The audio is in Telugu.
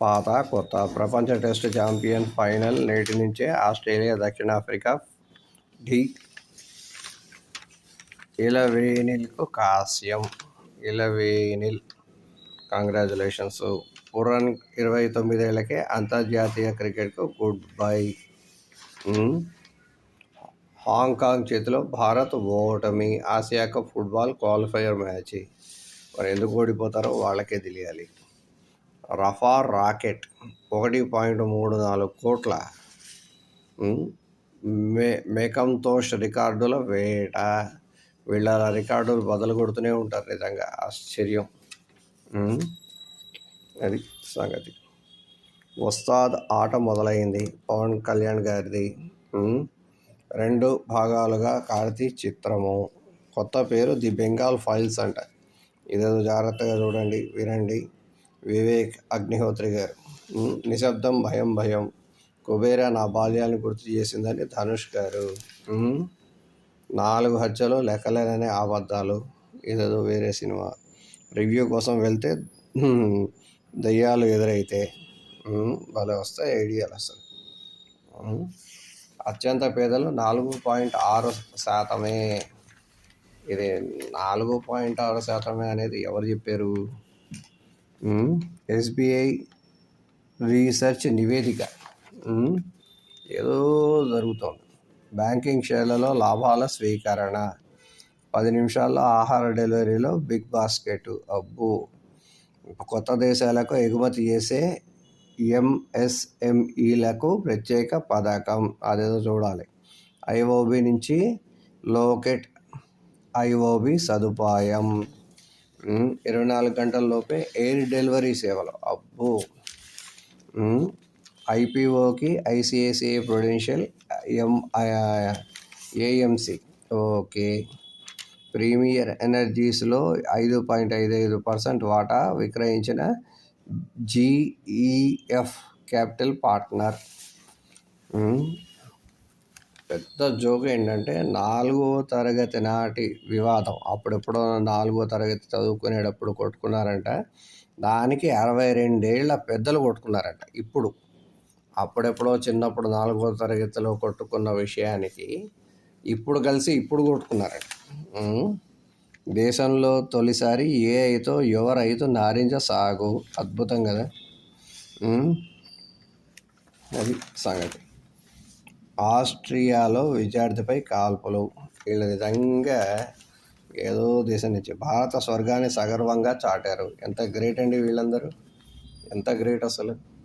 పాత కొత్త ప్రపంచ టెస్ట్ ఛాంపియన్ ఫైనల్ నేటి నుంచే ఆస్ట్రేలియా దక్షిణాఫ్రికా ఢీ ఇలవేనిల్కు కాస్యం. ఇలవేనిల్. కంగ్రాచులేషన్స్ పురన్ ఇరవై తొమ్మిదేళ్ళకే అంతర్జాతీయ క్రికెట్కు గుడ్ బై. హాంకాంగ్ చేతిలో భారత్ ఓటమి. Asia cup football qualifier match. మరి ఎందుకు ఓడిపోతారో వాళ్ళకే తెలియాలి. రఫా రాకెట్ ఒకటి పాయింట్ మూడు నాలుగు కోట్ల మే మేకంతోష్ రికార్డుల వేట. వీళ్ళ రికార్డులు బదులు కొడుతూనే ఉంటారు నిజంగా. ఆశ్చర్యం. అది సంగతి. వస్తాద్ ఆట మొదలైంది పవన్ కళ్యాణ్ గారిది. రెండు భాగాలుగా కార్తీ చిత్రము. కొత్త పేరు ది బెంగాల్ ఫైల్స్ అంట. ఇదేదో జాగ్రత్తగా చూడండి వినండి. వివేక్ అగ్నిహోత్రి గారు. నిశ్శబ్దం భయం భయం. కుబేరా నా బాల్యాన్ని గుర్తు చేసిందని ధనుష్ గారు. నాలుగు హత్యలు లెక్కలేననే అబద్ధాలు ఇదేదో వేరే సినిమా. రివ్యూ కోసం వెళ్తే దయ్యాలు ఎదురైతే భలే వస్తాయి ఐడియాలు అసలు. అత్యంత పేదలు నాలుగు పాయింట్ ఆరు శాతమే. ఇది నాలుగు పాయింట్ ఆరు శాతమే అనేది ఎవరు చెప్పారు? ఎస్బీఐ రీసెర్చ్ నివేదిక. ఏదో జరుగుతోంది. బ్యాంకింగ్ షేర్లలో లాభాల స్వీకరణ పది నిమిషాల్లో ఆహార డెలివరీలో బిగ్ బాస్కెట్ అబ్బో. కొత్త దేశాలకు ఎగుమతి చేసే ఎంఎస్ఎంఈలకు ప్రత్యేక పథకం. అదేదో చూడాలి. ఐఓబి నుంచి లోకెట్ ఐఓబి సదుపాయం. ఇరవై నాలుగు గంటల లోపే ఎయిర్ డెలివరీ సేవలు. అబ్బో. ఐపీఓకి ICICI prudential M AMC okay. Premier ఎనర్జీస్లో ఐదు పాయింట్ ఐదు ఐదు పర్సెంట్ వాటా విక్రయించిన జీఈఎఫ్ క్యాపిటల్ పార్ట్నర్. పెద్ద జోక్ ఏంటంటే నాలుగో తరగతి నాటి వివాదం. అప్పుడెప్పుడో నాలుగో తరగతి చదువుకునేటప్పుడు కొట్టుకున్నారంట. దానికి అరవై రెండేళ్ళ పెద్దలు కొట్టుకున్నారంట. ఇప్పుడు అప్పుడెప్పుడో చిన్నప్పుడు నాలుగో తరగతిలో కొట్టుకున్న విషయానికి ఇప్పుడు కలిసి ఇప్పుడు కొట్టుకున్నారంట. దేశంలో తొలిసారి ఏ అయితో యువ నారింజ సాగు అద్భుతం కదా? అది సంగతి. ఆస్ట్రియాలో విద్యార్థిపై కాల్పులు. వీళ్ళు నిజంగా ఏదో దేశం నుంచి భారత స్వర్గాన్ని సగర్వంగా చాటారు. ఎంత గ్రేట్ అండి వీళ్ళందరూ. ఎంత గ్రేట్ అసలు.